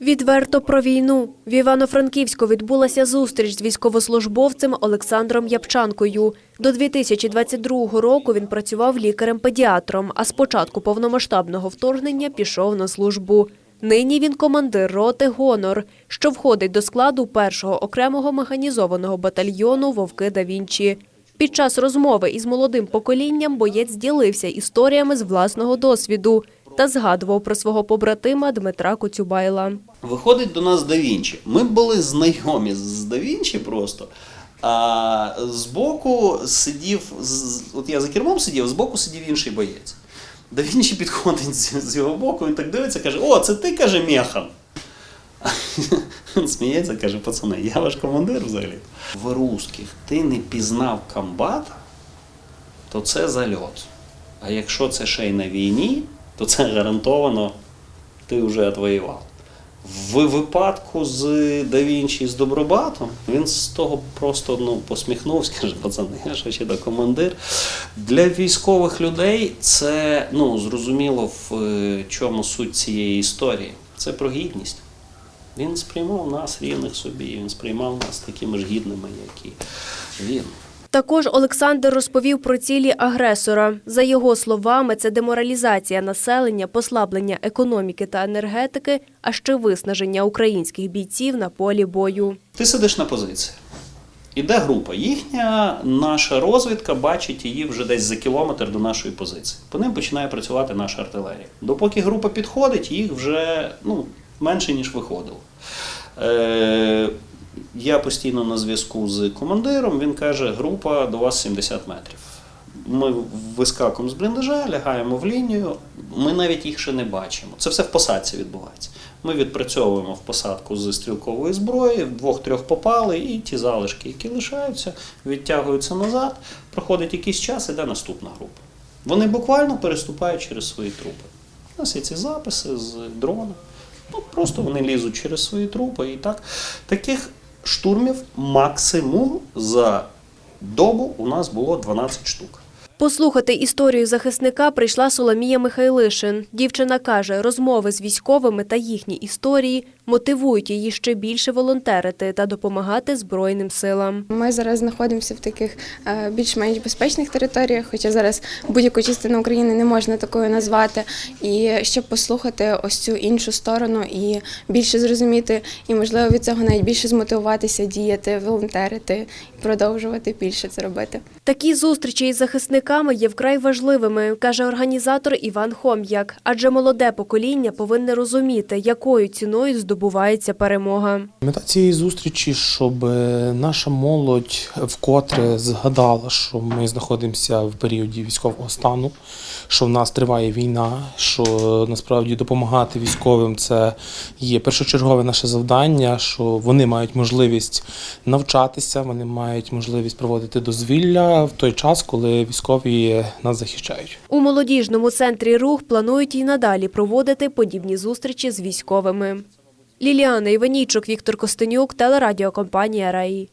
Відверто про війну. В Івано-Франківську відбулася зустріч з військовослужбовцем Олександром Япчанкою. До 2022 року він працював лікарем-педіатром, а з початку повномасштабного вторгнення пішов на службу. Нині він командир роти «Гонор», що входить до складу першого окремого механізованого батальйону «Вовки да Вінчі». Під час розмови із молодим поколінням боєць ділився історіями з власного досвіду та згадував про свого побратима Дмитра Коцюбайла. Виходить до нас Да Вінчі. Ми були знайомі з Да Вінчі просто. А збоку сидів, от я за кермом сидів, збоку сидів інший боєць. Да Вінчі підходить з, з його боку, він так дивиться, каже: О, це ти каже механ. Він сміється, каже, пацани, я ваш командир взагалі. В русських ти не пізнав комбата, то це зальот. А якщо це ще й на війні, то це гарантовано ти вже отвоював. В випадку з Да Вінчі з Добробатом він з того просто ну, посміхнувся, каже, пацани, я ж ще до командир. Для військових людей це ну, зрозуміло в е, чому суть цієї історії. Це про гідність. Він сприймав нас рівних собі, він сприймав нас такими ж гідними, як і він. Також Олександр розповів про цілі агресора. За його словами, це деморалізація населення, послаблення економіки та енергетики, а ще виснаження українських бійців на полі бою. Ти сидиш на позиції. Іде група. Їхня наша розвідка бачить її вже десь за кілометр до нашої позиції. По ним починає працювати наша артилерія. Допоки група підходить, їх вже ну, менше, ніж виходило. Я постійно на зв'язку з командиром. Він каже: група до вас 70 метрів. Ми вискакуємо з бліндажа, лягаємо в лінію. Ми навіть їх ще не бачимо. Це все в посадці відбувається. Ми відпрацьовуємо в посадку з стрілкової зброї, двох-трьох попали, і ті залишки, які лишаються, відтягуються назад. Проходить якийсь час, іде наступна група. Вони буквально переступають через свої трупи. У нас є ці записи з дрона. Ну, просто вони лізуть через свої трупи. І так. Таких штурмів максимум за добу у нас було 12 штук. Послухати історію захисника прийшла Соломія Михайлишин. Дівчина каже, розмови з військовими та їхні історії мотивують її ще більше волонтерити та допомагати Збройним силам. Ми зараз знаходимося в таких е, більш-менш безпечних територіях, хоча зараз будь-яку частину України не можна такою назвати. І щоб послухати ось цю іншу сторону і більше зрозуміти, і можливо від цього навіть більше змотивуватися, діяти, волонтерити і продовжувати більше це робити. Такі зустрічі із захисниками є вкрай важливими, каже організатор Іван Хом'як. Адже молоде покоління повинне розуміти, якою ціною здобувається перемога. Мета цієї зустрічі, щоб е, наша молодь вкотре згадала, що ми знаходимося в періоді військового стану, що в нас триває війна, що е, насправді допомагати військовим це є першочергове наше завдання, що вони мають можливість навчатися, вони мають можливість проводити дозвілля в той час, коли військові нас захищають. У молодіжному центрі рух планують і надалі проводити подібні зустрічі з військовими. Ліліана Іванічук, Віктор Костенюк, телерадіокомпанія Раї.